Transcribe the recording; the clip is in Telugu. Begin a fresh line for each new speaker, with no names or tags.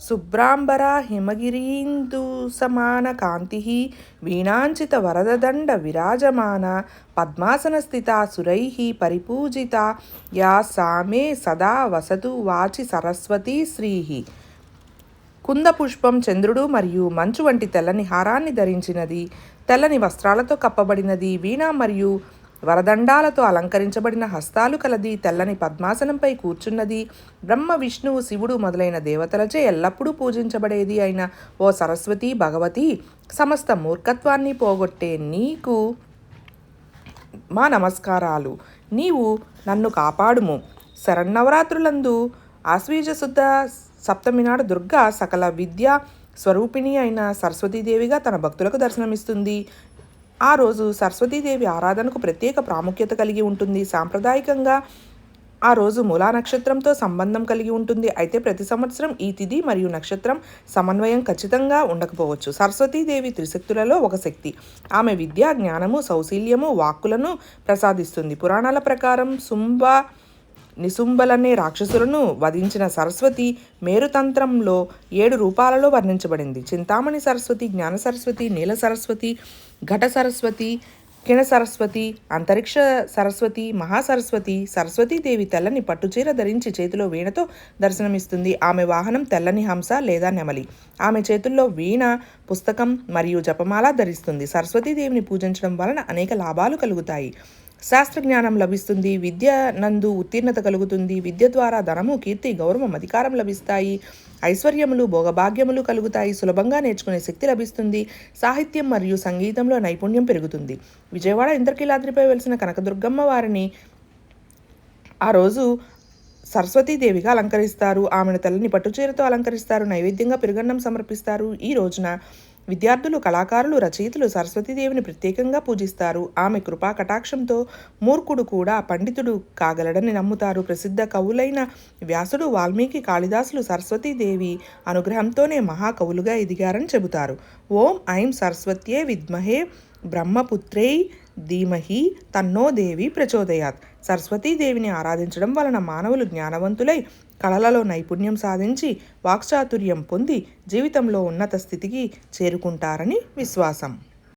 శుభ్రాంబర హిమగిరీందు సమాన కాంతి వీణాంచిత వరదదండ విరాజమాన పద్మాసన స్థిత సురై పరిపూజిత యా సామే సదా వసతు వాచి సరస్వతీ శ్రీ. కుందపుష్పం చంద్రుడు మరియు మంచు వంటి తెల్లని హారాన్ని ధరించినది తెల్లని వస్త్రాలతో కప్పబడినది వీణ మరియు వరదండాలతో అలంకరించబడిన హస్తాలు కలది తెల్లని పద్మాసనంపై కూర్చున్నది. బ్రహ్మ విష్ణువు శివుడు మొదలైన దేవతలచే ఎల్లప్పుడూ పూజించబడేది అయిన ఓ సరస్వతి భగవతి సమస్త మూర్ఖత్వాన్ని పోగొట్టే నీకు మా నమస్కారాలు. నీవు నన్ను కాపాడుము. శరన్నవరాత్రులందు ఆశ్వీజ శుద్ధ సప్తమి నాడు దుర్గా సకల విద్య స్వరూపిణి అయిన సరస్వతీదేవిగా తన భక్తులకు దర్శనమిస్తుంది. ఆ రోజు సరస్వతీదేవి ఆరాధనకు ప్రత్యేక ప్రాముఖ్యత కలిగి ఉంటుంది. సాంప్రదాయకంగా ఆ రోజు మూలా నక్షత్రంతో సంబంధం కలిగి ఉంటుంది. అయితే ప్రతి సంవత్సరం ఈ తిథి మరియు నక్షత్రం సమన్వయం ఖచ్చితంగా ఉండకపోవచ్చు. సరస్వతీదేవి త్రిశక్తులలో ఒక శక్తి. ఆమె విద్య జ్ఞానము సౌశీల్యము వాక్కులను ప్రసాదిస్తుంది. పురాణాల ప్రకారం శుంభ నిసుంబలనే రాక్షసులను వధించిన సరస్వతి మేరుతంత్రంలో ఏడు రూపాలలో వర్ణించబడింది. చింతామణి సరస్వతి జ్ఞాన సరస్వతి నీల సరస్వతి ఘట సరస్వతి కిణ సరస్వతి అంతరిక్ష సరస్వతి మహాసరస్వతి సరస్వతీదేవి తెల్లని పట్టుచీర ధరించి చేతిలో వీణతో దర్శనమిస్తుంది. ఆమె వాహనం తెల్లని హంస లేదా నెమలి. ఆమె చేతుల్లో వీణ పుస్తకం మరియు జపమాల ధరిస్తుంది. సరస్వతీదేవిని పూజించడం వలన అనేక లాభాలు కలుగుతాయి. శాస్త్రజ్ఞానం లభిస్తుంది విద్య నందు ఉత్తీర్ణత కలుగుతుంది విద్య ద్వారా ధనము కీర్తి గౌరవం అధికారం లభిస్తాయి. ఐశ్వర్యములు భోగభాగ్యములు కలుగుతాయి. సులభంగా నేర్చుకునే శక్తి లభిస్తుంది. సాహిత్యం మరియు సంగీతంలో నైపుణ్యం పెరుగుతుంది. విజయవాడ ఇంద్రకీలాద్రిపై వెలిసిన కనకదుర్గమ్మ వారిని ఆ రోజు సరస్వతీదేవిగా అలంకరిస్తారు. ఆమెను తెల్లని పట్టుచీరతో అలంకరిస్తారు. నైవేద్యంగా పెరుగన్నం సమర్పిస్తారు. ఈ రోజున విద్యార్థులు కళాకారులు రచయితలు సరస్వతీదేవిని ప్రత్యేకంగా పూజిస్తారు. ఆమె కృపా కటాక్షంతో మూర్ఖుడు కూడా పండితుడు కాగలడని నమ్ముతారు. ప్రసిద్ధ కవులైన వ్యాసుడు వాల్మీకి కాళిదాసులు సరస్వతీదేవి అనుగ్రహంతోనే మహాకవులుగా ఎదిగారని చెబుతారు. ఓం ఐం సరస్వత్యే విద్మహే బ్రహ్మపుత్రై ధీమహి తన్నో దేవి ప్రచోదయాత్. సరస్వతీదేవిని ఆరాధించడం వలన మానవులు జ్ఞానవంతులై కళలలో నైపుణ్యం సాధించి వాక్చాతుర్యం పొంది జీవితంలో ఉన్నత స్థితికి చేరుకుంటారని విశ్వాసం.